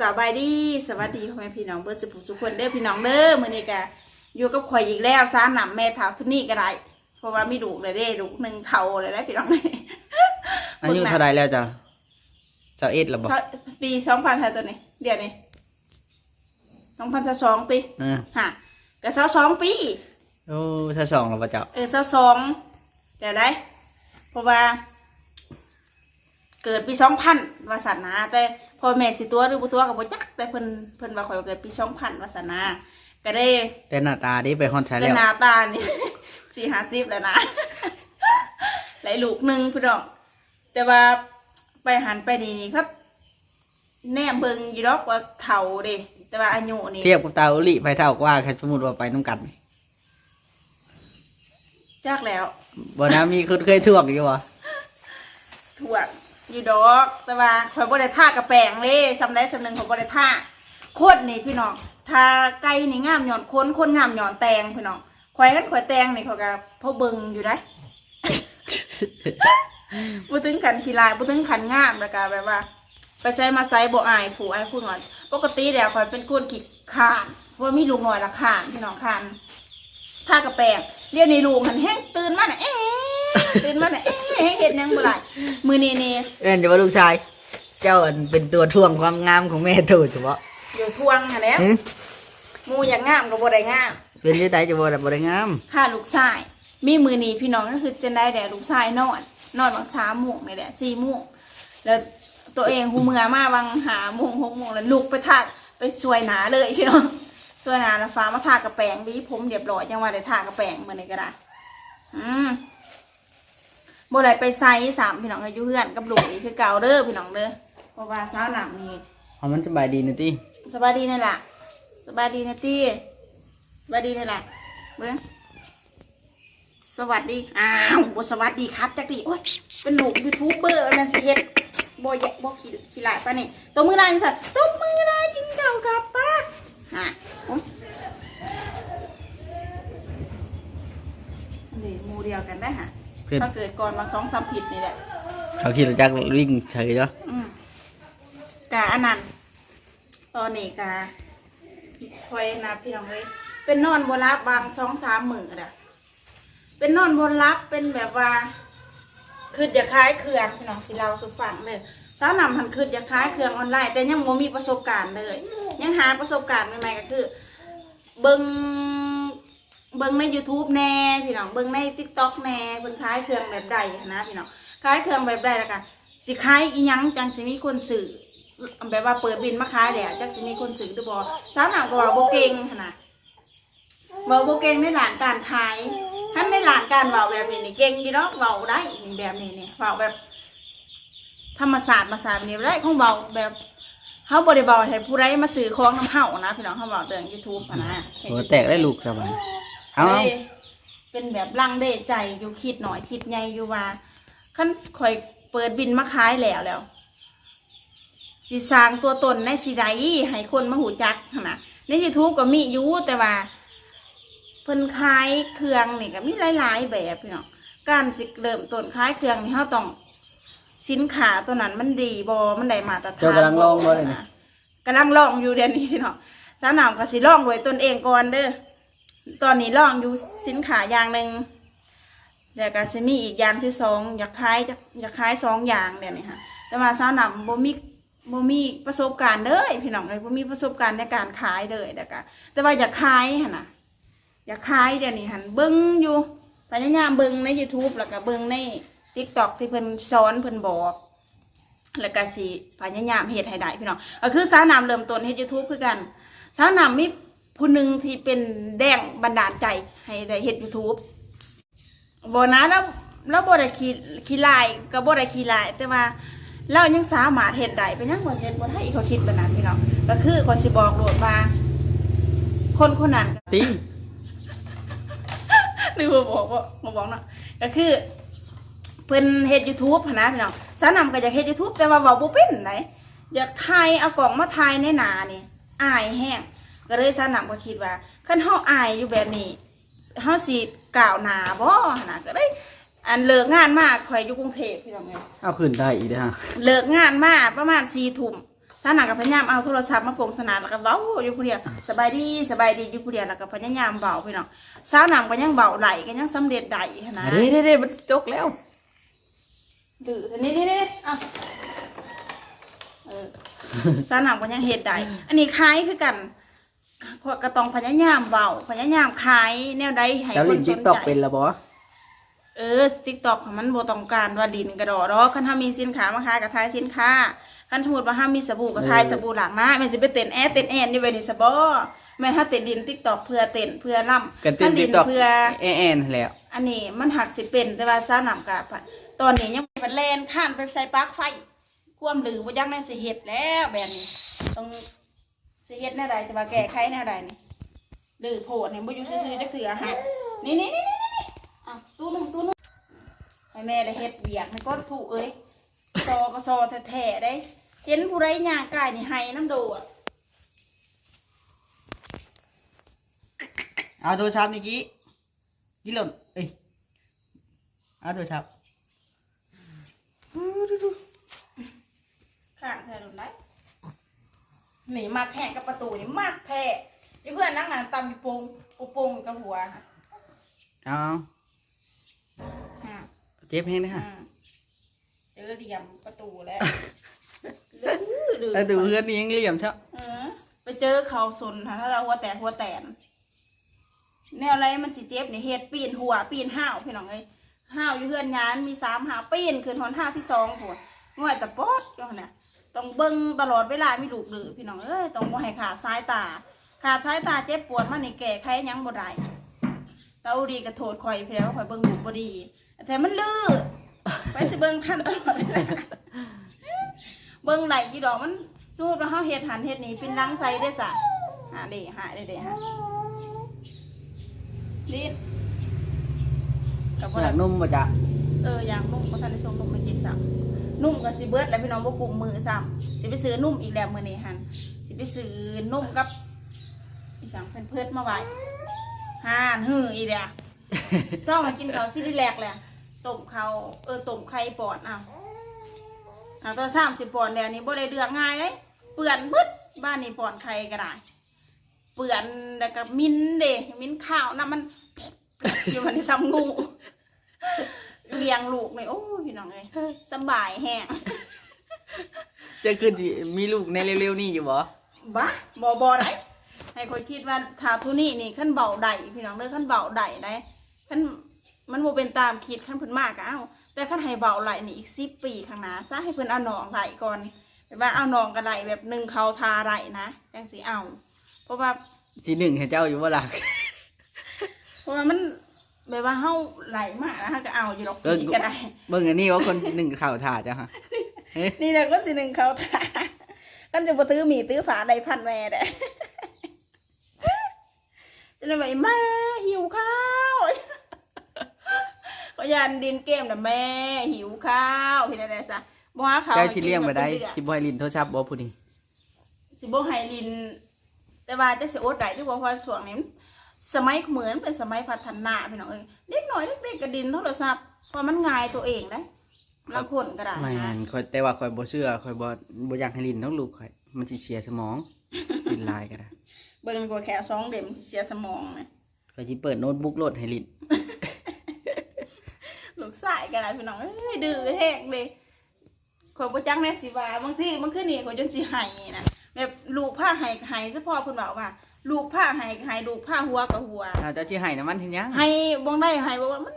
สบายดีสวัสดีพ่อแม่พี่น้องเบิร์สุขสุขคนเด้อพี่น้องเด้อมื้อนี้ก็อยู่กับข่อยอีกแล้วซ้าหนำแม่เฒ่าทุนี่ก็ได้เพราะว่ามีลูกเลยเด้ลูกหนึ่งเฒ่าเลยได้พี่น้องอายุเท่าไรแล้วจ้ะสาวเอ็ดหรอบอกปีสองพันเท่าตัวนี้เดี๋ยวนี้สองพันสองปีเออฮะก็เท่าสองปีโอ้ถ้าสองหรอปะเจ้าเออเท่าสองเดี๋ยวได้เพราะว่า เกิดปีสองพันวาสนาแต่ พ่อแม่สิตัวหรือบ่ตัวกับบ่จักแต่เพิ่นเพิ่นว่าข่อยว่าเกิดปีสองพันวาสนาก็ได้แต่หน้าตาดิไปฮอนใช้แต่แล้ว หน้าตานี่สี่หาสิบแล้วนะ หลายลูกหนึ่งพี่น้องแต่ว่าไปหันไปนี่นี่ครับ แน่เบิ่งอยู่ดอกว่าเฒ่าเด้แต่ว่าอายุนี่ เทียบกับตาอุลิไปเท่ากว่าแค่สมมติว่าไปน้ำกันจักแล้วบ่นะมีคนเคยท่วงอยู่วะถั่ว อยู่ดอกแต่ว่าข่อยบ่ได้ท่ากระแปงเลยสำได้สำนึงข่อยบ่ได้ท่าโคตรนี่พี่น้องทาไก่นี่งามหย่อนคนคนงามหย่อนแตงพี่น้องข่อยกันข่อยแตงนี่เขาก็พอเบิ่งอยู่ได้บ่ถึงขันขี้ลายบ่ถึงขันงามแล้วก็แบบว่า ไปใช้มาใช้บ่อายผู้อายผู้น้อยปกติแล้วข่อยเป็นคนขี้ข้านว่ามีลูกน้อยละข้านพี่น้องข้านท่ากระแปงเรียนในลูกหันแห้งตื่นมาน่ะเอ๊ะ ตื่นมาน่ะเอ๊ะแห้งเฮ็ดหยังบ่ได้มื้อนี้นี่เอ็นจะว่าลูกชาย เจ้าอันเป็นตัวท่วงความงามของแม่ถูกเฉพาะอยู่ทวงหั่นแหล้วหึหมู่อยากงามก็บ่ได้งาม เป็นยังไงจะบ่ได้บ่ได้งามค่าลูกชาย มีมื้อนี้พี่น้องก็คือจะได้แต่ลูกชายนอน นอนบาง3โมงนี่แหละ4โมงแล้วตัวเองหูเมื่อมาบางหาโมง6โมงแล้วลุกไปทากไปช่วยหนาเลยพี่น้องช่วยหนาแล้วฟ้ามาทากระแปรงดีผมเรียบร้อยยังว่าได้ทากระแปรงมื้อนี้ก็ได้ อืม บ่ได้ไปไซส์สามพี่น้องอายุเพื่อนกับลูกอีกคือเก่าเด้อพี่น้องเด้อเพราะว่าสาวหนังนี่เอามันสบายดีนะติสบายดีนี่แหละสบายดีนะตี้สบายดีนี่แหละเบิ้งสวัสดีอ้าวบสวัสดีครับจักรีโอ้ยเป็นลูกยูทูบเบอร์มันสิเฮ็ดบอยะบอขี้ขี้หลายปะนี่ตัวมือลายนี่สัตว์ตัวมือลายกินข้าวกับป้าอะโอ้ยนี่หมูเดียวกันได้ฮะ เพื่อนถ้าเกิดก่อนมาสองสามผิดนี่แหละเขาคิดจักวิ่งเฉยเนาะอืมกะอันนั้นตอนนี้กะคอยนะพี่น้องเลยเป็นนอนบนรับบางสองสามมือน่ะ เป็นนอนบนรับเป็นแบบว่าคืออย่าคล้ายเครื่องพี่น้องสิเราสุฟังเลยสาวนำหันคืออย่าคล้ายเครื่องออนไลน์แต่ยังบ่มีประสบการณ์เลย ยังหาประสบการณ์ใหม่ๆก็คือ เบิง เบิงใน YouTube แน่พี่น้องเบิงใน TikTok แน่เพิ่นคล้ายเครื่องแบบใดนะพี่น้องคล้ายเครื่องแบบใดแล้วกันสิคล้ายอีหยังจังสิมีคนสื่อแบบว่าเปิดบินมาขายแล้วจังสิมีคนสื่อหรือบ่สาวหนังก็ว่าบ่เก่งนะเว้าบ่เก่งในหลานการขายคันในหลานการเว้าแบบนี้นี่เก่งอยู่เนาะเว้าได้นี่แบบนี้นี่เว้าแบบ ธรรมศาสตร์มาศาสตร์นี่ได้ของเว้าแบบเฮาบ่ได้เว้าให้ผู้ใดมาซื้อของน้ำเฮานะพี่น้องเฮาเว้าเรื่อง YouTube อะนะหัวแตกได้ลูกสบาย เอา เลยเป็นแบบลังเลใจอยู่คิดหน่อยคิดใหญ่อยู่ว่าขั้นข่อยเปิดบินมาขายแล้วแล้วสิสร้างตัวตนในสิไดให้คนมาหูจักหั้นนะในยูทูบก็มีอยู่แต่ว่า เพิ่นขายเครื่องนี่ก็มีหลายๆแบบพี่น้องการสิเริ่มต้นขายเครื่องนี่เฮาต้อง สินค้าตัวนั้นมันดีบ่มันได้มาตรฐานเจ้ากำลังลองบ่เลยเนี่ย กำลังลองอยู่เดี๋ยวนี้พี่น้องสาวนามก็สิลองด้วยตนเองก่อนเด้อ ตอนนี้ลองอยู่สินค้าอย่างหนึ่งแล้วก็จะมีอีกอย่างที่สองอยากขายอยากขายสองอย่างเดี๋ยวนี้ค่ะ แต่ว่าสาวนำบ่มีบ่มีประสบการณ์เลยพี่น้องเลยบ่มีประสบการณ์ในการขายเลยแต่ก็แต่ว่าอยากขายหั่นนะอยากขายเดี๋ยวนี้หันเบิ่งอยู่พยายามเบิ่งใน YouTube แล้วก็เบิ่งใน TikTok ที่เพิ่นสอนเพิ่นบอกแล้วก็สิพยายามเฮ็ดให้ได้พี่น้องก็คือสาวนำเริ่มต้นเฮ็ด YouTube คือกัน สาวนำมี ผู้หนึ่งที่เป็นแดงบันดาลใจให้ได้เฮ็ด YouTube บ่นะแล้วแล้วบ่ได้ขี้ขี้ลายก็บ่ได้ขี้ลาย แต่ว่าเรายังสามารถเฮ็ดได้เป็นหยังบ่เฮ็ดบ่ได้เขาคิดแบบนั้นพี่น้องก็คือขอยสิบอกโลดว่า คนคนนั้นติหรือว่าบอกว่ามาบอกเนาะก็คือเพิ่นเฮ็ด YouTube หั้นนะพี่น้องสาวนำก็อยากเฮ็ด YouTube แต่ว่าเว้าบ่เป็นไหนอยากถ่ายเอากล่องมาถ่ายในหน้านี่อายแห้ง ก็เลยสาวนำก็คิดว่าคันเฮาอายอยู่แบบนี้เฮาสิกล่าวหน้าบ่หั้นนะก็ได้อันเลิกงานมาข่อยอยู่กรุงเทพพี่น้องเอ้ยเอาขึ้นได้อีกเด้อฮะเลิกงานมาประมาณ4ทุ่มสาวหนังกับพยายามเอาโทรศัพท์มาโปงสนานแล้วก็เว้าอยู่ผู้เดียวสบายดีสบายดีอยู่ผู้เดียวแล้วก็พยายามเบาพี่น้องสาวหนังก็ยังเบาไหลก็ยังสำเร็จได้ขนาดเด้เด้เด้มันจกแล้วดื้อนี่นี่นี่อะเออสาวหนังก็ยังเฮ็ดได้อันนี้คล้ายคือกัน ก็ต้องพยายามเบาพยายามขายแนวใดให้แล้วคลินนสติ๊กนตอกใจเป็นละบ่เออติ๊กตอกมันบ่ต้องการว่าดินกระดอดอกคันถ้ามีสินค้ามาขายกับทายสินค้าคันสมมุติว่าห้ามมีสบู่กับทายสบู่หลังหน้าแม่นสิไปเต้นแอดเต้นแอนนี่ไว้นี่ซะบ่แม่นถ้าเต้นดินติ๊กตอกเพื่อเต้นเพื่อล่ำกันเต้นถ้าติ๊ดิกตอกเพื่อ แอนแอนแล้ว อันนี้มันหักสิเป็นแต่ว่าซ่าหนำกะตอนนี้ยังมันแลนข้านไปใส่ปลั๊กไฟ ความดื้อบ่ยักแน่สิเฮ็ดแล้วแบบนี้ต้อง สิเฮ็ดแนวใดแต่ว่าแก้ไขแนวใดนี่ดื้อโพดนี่บ่อยู่ซื่อๆจักเถื่อฮะนี่นี่นี่นี่นี่อะตู้นุ่มตู้นุ่มให้แม่ได้เฮ็ดเวียกให้ก้นถูกเอ้ยซอก็ซอแท้ๆได้ เห็นผู้ใดย่างกายนี่ให้น้ำโดดเอาโทรศัพท์นี่กี้กี้หล่นเอ้ยเอาโทรศัพท์ข้างใส่โดนได้ หนีมาแข่งกับประตูนี่มากแท้นี่เพื่อนนั่งหนังตำอยู่โปงปูโปงกับหัวค่ะเอาอ่าเจ็บแห้งนะฮะอ่าเจอเหลี่ยมประตูแล้วดื้อดื้อแต่ดูเพื่อนนี่ยังเหลี่ยมเช่าเออไปเจอเขาสนค่ะถ้าเราหัวแตกหัวแตนแนวอะไรมันสิเจ็บนี่เฮ็ดปีนหัวปีนห้าวพี่น้องเอ้ยห้าวอยู่เพื่อนยานมีสามหาปีนขึ้นหอนห้าที่สองหัวง่อยแต่ปอดก็เนี่ย ต้องเบิ่งตลอดเวลามีลูกดื้อพี่น้องเอ้ยต้องบ่ให้ขาดสายตา ขาดสายตาเจ็บปวดมันนี่แก่ไขยังบ่ได้ตาอุดีก็โทษข่อยเพียว่าข่อยเบิ่งลูกบ่ดี แต่มันลือไปสิเบิ่งทันตลอดเวลาเบิ่งไหลกี่ดอกมันสมมุติว่าเฮาเฮ็ดหันเฮ็ดนี่เป็นลังใส่ได้ซะอ่าเด้หายได้เด้ฮะลิ้นกับบ่อได้ยากนุ่มบ่จ๊ะเอออย่างนุ่มบ่ทันได้ส่งนุ่มมากินซ้ำ นุ่มก็สิเบิดแล้วพี่น้องบ่กลุ่มมือซ้ำสิไปซื้อนุ่มอีกแล้วมื้อนี้หั่นสิไปซื้อนุ่มกับอีสังเพิ่นเพิดมาไว้ห่านหื้ออีเดียเศร้ามากินข้าวซิลิแลกเลยต้มข้าวเออต้มไข่ปอดอ้าวอ่าตัวสามสิบปอนด์เดี๋ยวนี้บ่ได้เลือกง่ายเลยเปื่อนบึดบ้านนี้ปอนไข่ก็ได้เปื่อนแล้วก็มิ้นเด้มิ้นข้าวน้ำมันอยู่มันซ้ำงู เลี้ยงลูกเลยโอ้ยพี่น้องเอ้ยสำบายแห้งจะคือสิมีลูกในเร็วๆ นี่อยู่บ่บ้าบอบอได้ให้คนคิดว่าทาทุนี่นี่ขั้นเบาได้พี่น้องเด้อขั้นเบาได้ได้ขั้นมันโมเป็นตามคิดขั้นเพิ่นมากก็เอ้าแต่ขั้นให้เบาไหลนี่อีกสิบปีข้างหน้าซะให้เพิ่นเอาหนองไหลก่อนแบบว่าเอาหนองกันไหลแบบหนึ่งเขาทาไหลนะจังสีเอา เพราะว่าสิหนึ่งให้เจ้าอยู่บ่ล่ะเพราะว่ามัน แบบว่าเฮาไหลมากนะฮะก็เอาอยู่ดอกเออปีก็ได้เบิ่งอันนี้ว่าคนหนึ่งข่าวถ่าจ้ะฮะเฮ้ยนี่แหละก็สิหนึ่งเขาทากันจะมาตื้อหมีตื้อฝาใดพันแม่เด้จะเลยบอกแม่หิวข้าวก็ยันดินเกมนะแม่ หิวข้าวเห็นอะไรซะบ่หาข้าวเจ้าชิเลี้ยงบ่ได้ให้กินแบบสิบ่ให้ลินโทรศัพท์บ่ผู้นี้สิบ่ให้ลิน แต่ว่าจะสิอดได้ที่ว่าเพราะช่วงนี้มัน สมัยเหมือนเป็นสมัยพัฒนาพี่น้องเอ้ยเด็กหน่อยเด็กๆก็ดินโทรศัพท์เพราะมันง่ายตัวเองได้บางคนก็ได้แม่นะนข่อยแต่ว่าข่อยบ่เชื่อข่อยบ่บ่อยากให้ลินน้องลูกข่อยมันสิเสียสมอง ลินลายก็ได้เบิ่งกว่าแค่สองเด็มนสิเสียสมองนะข่อยสิเปิดโน้ตบุ๊กโหลดให้ลินลูกสายกันอะไรพี่น้องเอ้ยดื้อแห้งเลยคนประจักแน่สิว่าบางทีมันขึ้นนี่คนจนสิไห้นะ แบบลูกผ้าไห้ไห้ซะพอเพิ่นบอกว่า ลูกผ้าไห้ไห้ลูกผ้าหัวกับหัวถ้าเจ้าสิให้น้ำมันเฮ็ดหยัง ไห้บ่งได้ไห้บอกว่ามัน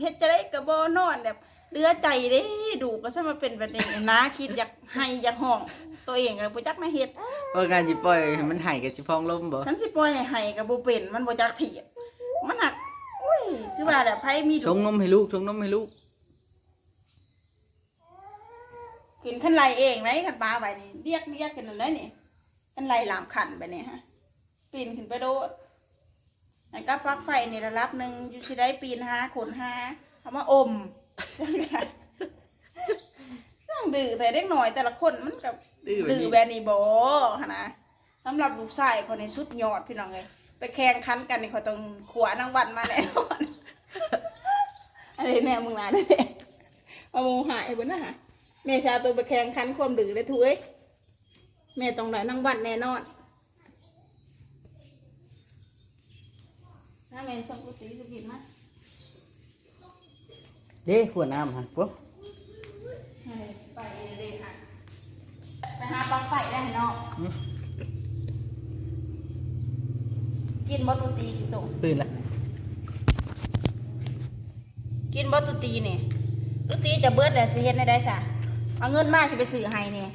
เฮ็ดจะได้กับบ่นอนแบบเลือใจเด้ดูก็ซะมาเป็นแบบนี้นะคิดอยากให้อยากห้อง ตัวเองก็บ่จักมาเฮ็ดเพราะการสิปล่อยให้มันให้ก็สิพองลมบ่ ฉันสิปล่อยให้ไห้ก็บ่เป็นมันบ่จักเถียงมันหักอุ้ยคือว่าแบบไผมีชดูงนมให้ลูก ชงนมให้ลูก กินขันไลเองไหมขันปลาไปนี่เรียกเรียกกันนั่นได้นี่ขันไลหลามขันไปเนี่ยฮะปีนขึ้นไปโดดแล้วก็ปลั๊กไฟในระดับหนึ่งอยู่สิได้ปีนหาขนหาเอามาอมสั่งดื้อแต่เด็กหน่อยแต่ละคนมันกับดื้อแบบนี้ดื้อแบบนี้บ่ฮะนะสำหรับลูกชายคนในสุดยอดพี่น้องเลยไปแข่งขันกันนี่เขาต้องขวานางวันมาแน่นอนอะไรแน่มึงนะเด้เอามูหายบนนะฮะ แม่ชาตัวไปแข่งขันความดื้อได้ทุกเอ้ยแม่ต้องได้นั่งบัตรแน่นอนถ้าแม่ส่งกุฏิสกินมาเด้ขวดน้ำหั่นปุ๊บให้ไปเลยค่ะไปหาปลั๊กไฟได้เนาะกินบอตุตีที่ส่งตื่นละกินบอตุตีนี่ตุตีจะเบิดแต่สิเฮ็ดได้ได้ซะ เอาเงินมาสิไปซื้อให้นี่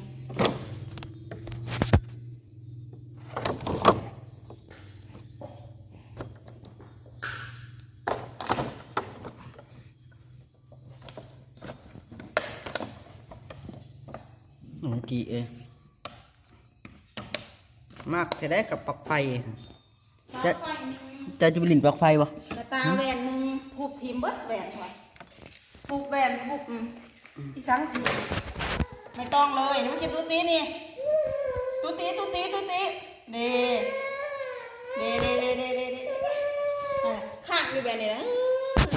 หนูกี่เองมากจะได้กับปลั๊กไฟจะจะจะไปหลินปลั๊กไฟบ่กระตาแหวนหนึ่งทุบทีมเบิดแหวนค่ะทุบแหวนทุบอืมอีสังที ไม่ต้องเลยนี่มันกินตุตีนี่ตุตีตุตีตุตีเด้เด้เด้เด้เด้เด้เด้อะข้างอยู่แบบนี้นะ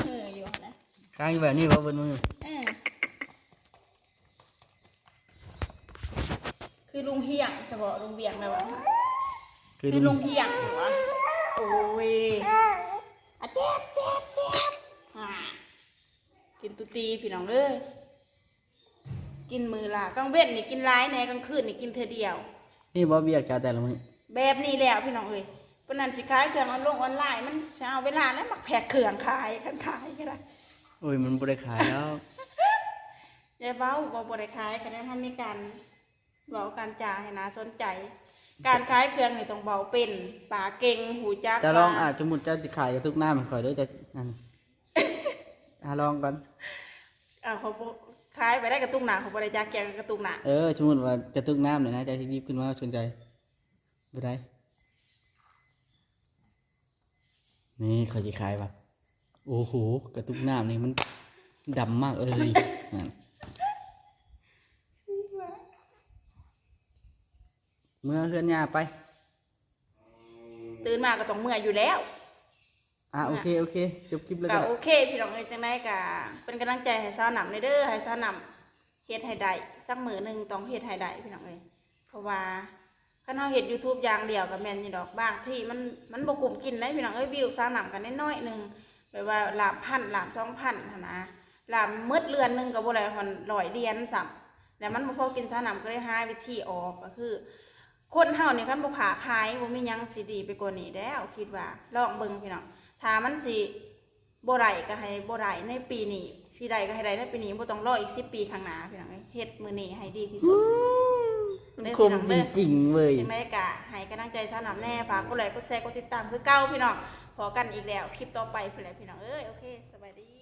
เอออยู่นะกลางอยู่แบบนี้บ่เบนมือเออคือลุงเฮียงเฉพาะลุงเบียงนะวะคือคือลุลุงงเฮียงเหรอวะโอ้ยอะเจ็บเจ็บเจ็บอ่ากินตุตีพี่น้องเลย กินมือละกลางเว้นนี่กินร้ายแหน่กลางคืนนี่กินเธอเดียว นี่บ่เบียกจ้าแต่ละมื้อแบบนี้แล้วพี่น้องเอ้ยปนันสิขายเครื่องออนลงออนไลน์มันจะเอาเวลาแล้วมักแผกเครื่องขายกันขายก็ได้โอ้ยมันบ่ได้ขายแล้วยายเบ้าบอกบริขายคะแนนทำมีการเบาการจ่าให้นาสนใจ การขายเครื่องนี่ต้องเบาเป็นป่าเก่งหูจักจะลองว่าอาจจะมุดเจ้าจะขายกับทุกหน้ามันข่อยเด้วยจะนั่นอะลองก่อน อ่าเขาบ่ขายไปได้กระตุ้งหนาเขาบริจาคแกงกระตุ้งหนาเออสมมุติว่ากระตุกน้ำเนี่ยนะใจที่รีบขึ้นมาสนใจบ่ได้นี่เขาจะขายป่ะโอ้โหกระตุกน้ำนี่มันดำมากเอ้ยนั่นเมื่อเคลื่อนยาไป ตื่นมาก็ต้องเมื่อยอยู่แล้ว อะโอเคโอเคจบคลิปแล้วก็กันโอเคพี่น้องเอ้ยจังไดก็เป็นกำลังใจให้สาวหนำในเด้อให้สาวหนำเฮ็ดให้ได้สักมือหนึ่งต้องเฮ็ดให้ได้พี่น้องเอ้ยเพราะว่าคันเฮาเฮ็ด YouTube อย่างเดียวก็แม่นอยู่ดอกบางที่มันมันบ่กลุ่มกินได้พี่น้องเอ้ยวิวสาวหนำกันน้อยๆหนึงแบบว่าหลามพันหลามสองพันหั่นนะหลามมืดเรือนหนึงก็บ่ได้ฮอนร้อยเดียนซ้ํแล้วมันบ่พอกินสาวหนำก็เลยหาวิธีออกก็คือ คนเฮานี่คันบ่ขาขายบ่มีหยังสิดีไปกว่านี้แล้วคิดว่าลองเบิ่งพี่น้อง ถ้ามันสิบ่ได้ก็ให้บ่ได้ในปีนี้สิได้ก็ให้ได้ในปีนี้บ่ต้องรออีก10ปีข้างหน้าพี่น้องเอ้ยเฮ็ดมื้อนี้ให้ดีที่สุด มันคมจริงๆเว้ยจังไดกะให้กำลังใจสนามแน่ฝากกดไลค์กดแชร์กดติดตามคือเก่าพี่น้องพอกันอีกแล้ว คลิปต่อไปเพื่อนแหละพี่น้อง เอ้ย โอเค สบายดี